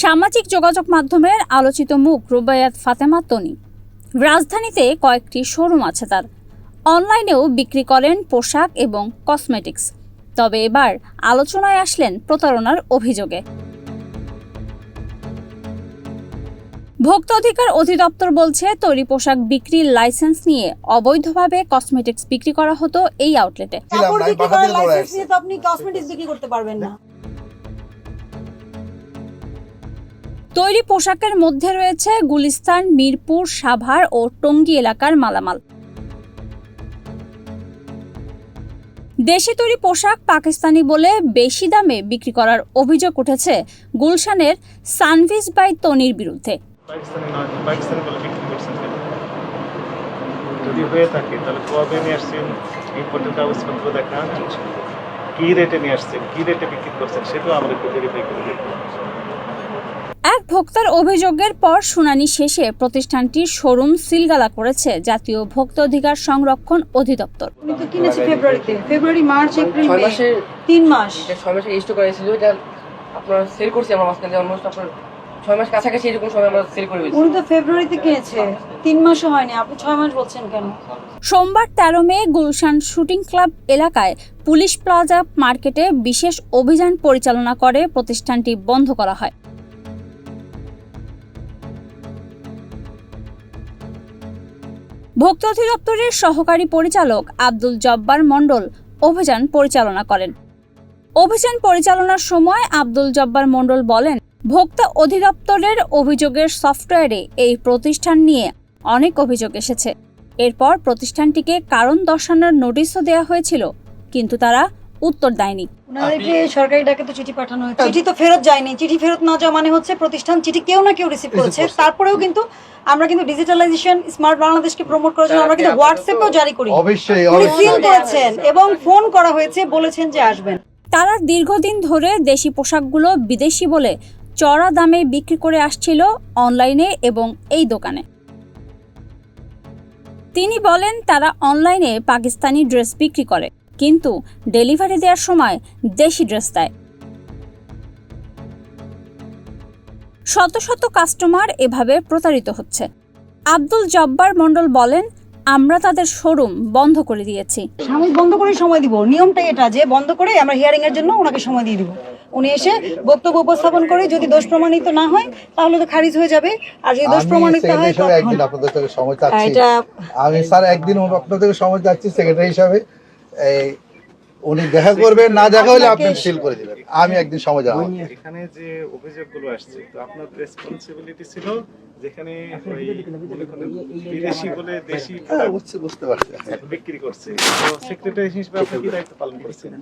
সামাজিক যোগাযোগ মাধ্যমের আলোচিত মুখ রুবায়াত ফাতেমা তনি। রাজধানীতে কয়েকটি শোরুম আছে তার। অনলাইনেও বিক্রি করেন পোশাক এবং কসমেটিক্স। তবে এবার আলোচনায় আসলেন প্রতারণার অভিযোগে। ভোক্তা অধিকার অধিদপ্তর বলছে তৈরি পোশাক বিক্রির লাইসেন্স নিয়ে অবৈধভাবে কসমেটিক্স বিক্রি করা হতো এই আউটলেটে। আপনি কসমেটিক্স বিক্রি করতে পারবেন না। তৈরি পোশাকের মধ্যে রয়েছে গুলিস্তান, মিরপুর, সাভার ও টঙ্গী এলাকার মালামাল। দেশি তৈরি পোশাক পাকিস্তানি বলে বেশি দামে বিক্রি করার অভিযোগ উঠেছে গুলশানের সানভিস বাই তনির বিরুদ্ধে। যদি হয়ে থাকে, তাহলে কবে নিয়ে আসছেন? ইম্পোর্টের কাগজপত্র দেখান, কি রেটে নিয়ে আসছেন, কি রেটে বিক্রি করছেন, সেটাও একটু ভেরিফাই করে এক ভোক্তার অভিযোগের পর শুনানি শেষে প্রতিষ্ঠানটির শোরুম সিলগালা করেছে জাতীয় ভোক্তা অধিকার সংরক্ষণ অধিদপ্তর। উনি তো কিনেছে ফেব্রুয়ারিতে। ফেব্রুয়ারি মার্চ এপ্রিল মে। তিন মাস। ছয় মাসের রেজিস্টার করা ছিল এটা আপনার সেল করছি আমরা মাঝখানে অলমোস্ট আপনার ছয় মাস কাছাকাছি এরকম সময় আমরা সেল করে উনি তো ফেব্রুয়ারিতে কিনেছে। তিন মাসও হয়নি আপনি ছয় মাস বলছেন কেন? সোমবার তেরো মে গুলশান শুটিং ক্লাব এলাকায় পুলিশ প্লাজা মার্কেটে বিশেষ অভিযান পরিচালনা করে প্রতিষ্ঠানটি বন্ধ করা হয়। ভোক্তা অধিদপ্তরের সহকারী পরিচালক আব্দুল জব্বার মণ্ডল অভিযান পরিচালনা করেন। অভিযান পরিচালনার সময় আব্দুল জব্বার মণ্ডল বলেন, ভোক্তা অধিদপ্তরের অভিযোগের সফটওয়্যারে এই প্রতিষ্ঠান নিয়ে অনেক অভিযোগ এসেছে। এরপর প্রতিষ্ঠানটিকে কারণ দর্শানোর নোটিশও দেওয়া হয়েছিল, কিন্তু তারা উত্তর দেয়নি। ওনাদেরকে সরকারি ডাকে তো চিঠি পাঠানো হয়েছে চিঠি তো ফেরত যায়নি। চিঠি ফেরত না যাওয়া মানে হচ্ছে প্রতিষ্ঠান চিঠি কেউ না কেউ রিসিভ করেছে। তারপরেও কিন্তু আমরা কিন্তু ডিজিটালাইজেশন স্মার্ট বাংলাদেশকে প্রমোট করার জন্য আমরা কিন্তু হোয়াটসঅ্যাপেও জারি করি অবশ্যই সিল করেছেন এবং ফোন করা হয়েছে বলেছেন যে আসবেন। তারা দীর্ঘদিন ধরে দেশি পোশাকগুলো বিদেশি বলে চড়া দামে বিক্রি করে আসছিল অনলাইনে এবং এই দোকানে। তিনি বলেন তারা অনলাইনে পাকিস্তানি ড্রেস বিক্রি করে। কিন্তু ডেলিভারি দেওয়ার সময় দেশি ড্রেস দেয়। শত শত কাস্টমার এভাবে প্রতারিত হচ্ছে। আব্দুল জব্বার মণ্ডল বলেন আমরা তাদের শোরুম বন্ধ করে দিয়েছি। সাময়িক বন্ধ করে সময় দিব। নিয়মটাই এটা যে বন্ধ করে আমরা হিয়ারিং এর জন্য ওনাকে সময় দিয়ে দিব। উনি এসে বক্তব্য উপস্থাপন করে যদি দোষ প্রমাণিত না হয় তাহলে তো খারিজ হয়ে যাবে। আর যদি দোষ প্রমাণিত হয় একদিন আপনাদের থেকে সময় চাচ্ছি। এটা আমি স্যার একদিন আপনাদের থেকে সময় চাচ্ছি সেক্রেটারি হিসাবে। এই উনি দেখা করবেন না দেখা হলে আপনি সিল করে দিবেন। আমি একদিন সময় যাব এখানে যে অভিযোগগুলো আসছে তো আপনার রেসপন্সিবিলিটি ছিল যেখানে ওই বিদেশি বলে দেশি হ্যাঁ বুঝতে বুঝতে পারছি। বিক্রি করছে। তো সেক্রেটারি হিসেবে আপনি কি দায়িত্ব পালন করছেন?